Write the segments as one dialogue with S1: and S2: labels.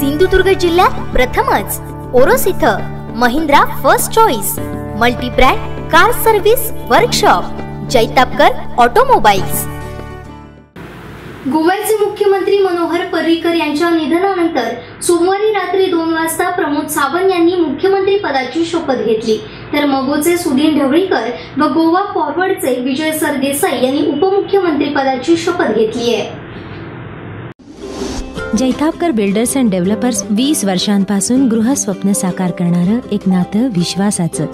S1: सिंधुदुर्ग जिल्ह्यात प्रथमच. ओरोस इथं Mahindra first choice multibrand car service workshop Jaitapkar automobiles.
S2: गोव्याचे मुख्यमंत्री मनोहर पर्रीकर यांच्या निधनानंतर सोमवारी रात्री दोन वाजता प्रमोद सावंत यांनी मुख्यमंत्री पदाची शपथ घेतली. तर मगोचे सुधीर ढवळीकर व गोवा फॉरवर्डचे विजय सरदेसाई यांनी उपमुख्यमंत्री पदाची शपथ घेतली आहे
S3: जैतापकर बिल्डर्स अँड डेव्हलपर्स वीस वर्षांपासून गृहस्वप्न साकार करणारं एक नातं विश्वासाचं.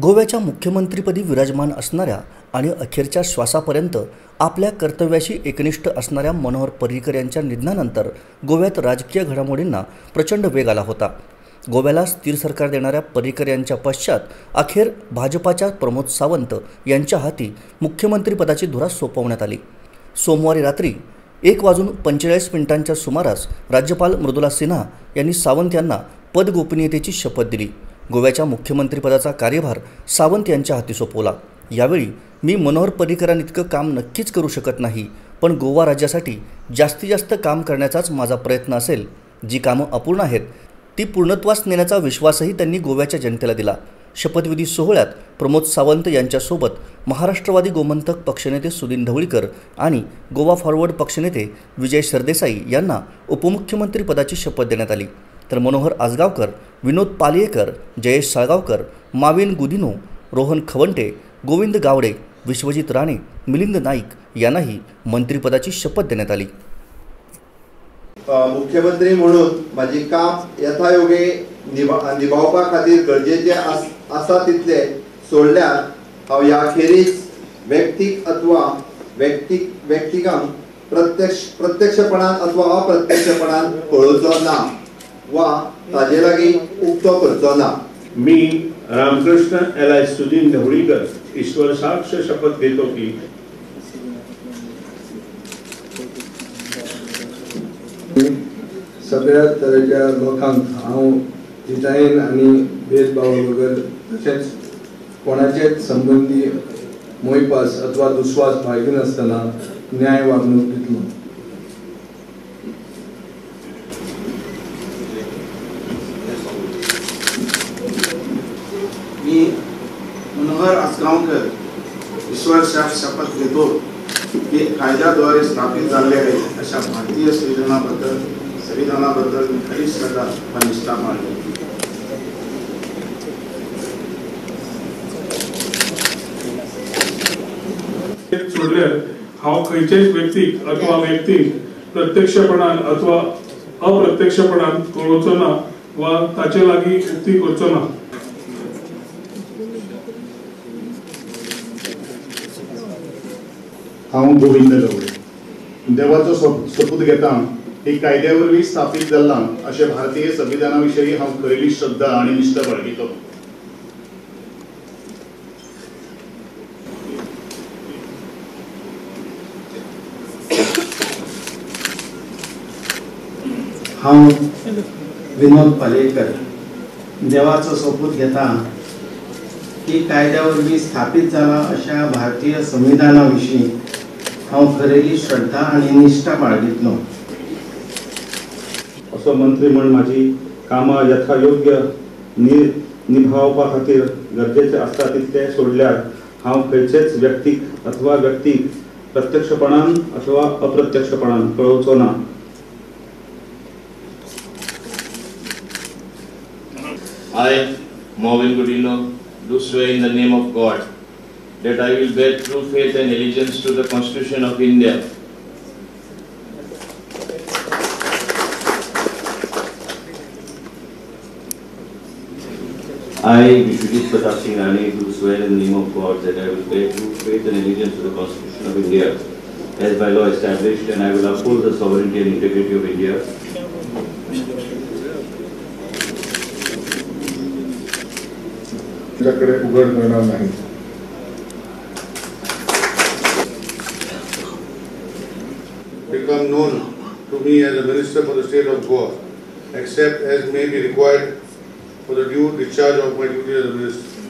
S4: गोव्याच्या मुख्यमंत्रीपदी विराजमान असणाऱ्या आणि अखेरच्या श्वासापर्यंत आपल्या कर्तव्याशी एकनिष्ठ असणाऱ्या मनोहर पर्रिकर यांच्या निधनानंतर गोव्यात राजकीय घडामोडींना प्रचंड वेग आला होता. गोव्याला स्थिर सरकार देणाऱ्या पर्रिकर यांच्या पश्चात अखेर भाजपाच्या प्रमोद सावंत यांच्या हाती मुख्यमंत्रीपदाची धुरा सोपवण्यात आली. सोमवारी रात्री एक वाजून पंचेचाळीस मिनिटांच्या सुमारास राज्यपाल मृदुला सिन्हा यांनी सावंत यांना पद गोपनीयतेची शपथ दिली. गोव्याच्या मुख्यमंत्रीपदाचा कार्यभार सावंत यांच्या हाती सोपवला. यावेळी मी मनोहर पर्रीकरांइतकं काम नक्कीच करू शकत नाही पण गोवा राज्यासाठी जास्तीत जास्त काम करण्याचाच माझा प्रयत्न असेल जी कामं अपूर्ण आहेत ती पूर्णत्वास नेण्याचा विश्वासही त्यांनी गोव्याच्या जनतेला दिला. शपथविधी सोहळ्यात प्रमोद सावंत यांच्यासोबत महाराष्ट्रवादी गोमंतक पक्षनेते सुदीन ढवळीकर आणि गोवा फॉरवर्ड पक्षनेते विजय सरदेसाई यांना उपमुख्यमंत्री पदाची शपथ देण्यात आली. तर मनोहर आजगावकर विनोद पालियेकर जयेश साळगावकर माविन गुदिनो रोहन खवंटे गोविंद गावडे विश्वजित राणे मिलिंद नाईक यांनाही मंत्रिपदाची शपथ देण्यात आली.
S5: मुख्यमंत्री म्हणून माझी काम यथायोगे निभा निभावपा खातीर गरजेचे आस आसा तितले सोडल्यार हांव ह्या खेरीज व्यक्तीक अथवा व्यक्तीक व्यक्तिकांक प्रत्यक्ष प्रत्यक्षपणान अथवा अप्रत्यक्षपणान पळोवचो ना वा ताजे लागीं उक्तो करचो ना.
S6: मी रामकृष्ण एल आय सुदीन ढवळीकर ईश्वर साक्ष शपथ घेतो की
S7: सगळ्या तरेच्या लोकांक हांव दितायेन आणि भेदभाव बगर कोणाचेच संबंदी मोहिपास अथवा दुस्वास बाळगिनासतना न्याय वागणूक दितलो
S8: मी मनोहर आसगावकर ईश्वर शाह शपथ घेतो. की कायद्याद्वारे स्थापित झाले आहे अशा भारतीय सृजनाबद्दल संविधानाबद्दल मी श्रद्धा निष्ठा मानतो
S6: सोडल्यार हांव खंयचेच व्यक्तीक अथवा व्यक्तीक प्रत्यक्षपणान अथवा अप्रत्यक्षपणान कळोवचो ना वा ताचे लागीं उक्ती करचो ना.
S9: हांव गोविंद गवळे देवाचो सप- सपूत घेता. ही कायद्या वरवीं स्थापीत जाल्लां अशें भारतीय संविधाना विशयी हांव खरेली श्रद्धा आनी निश्ठा बाळगितो.
S8: हांव विनोद पालयेकर देवाचो सोपूत घेता की कायद्या वरवीं स्थापीत जाला अशा भारतीय संविधाना विशीं हांव खरेली श्रद्धा आनी निश्ठा बाळगितलो.
S6: असं मंत्री म्हणून माझी कामं यथायोग्य योग्य निभावपा खातीर गरजेचे असतात तितले सोडल्यार हा खेळचेच व्यक्तीक अथवा व्यक्तीक प्रत्यक्षपणान अथवा अप्रत्यक्षपणान कळवचो ना.
S10: I Mauvin Godinho do swear in the name of God that I will bear true faith and allegiance to the constitution of India
S11: I, Vishwajit Pratap Singh Rani, do swear in the name of God that I will bear true faith and allegiance to the Constitution of India as by law established, and I will uphold the sovereignty and integrity of India.
S9: तुझ्याकडे उघड करणार नाही
S12: become known to me as a minister for the state of Goa, except as may be required for the due discharge of my duty as a minister.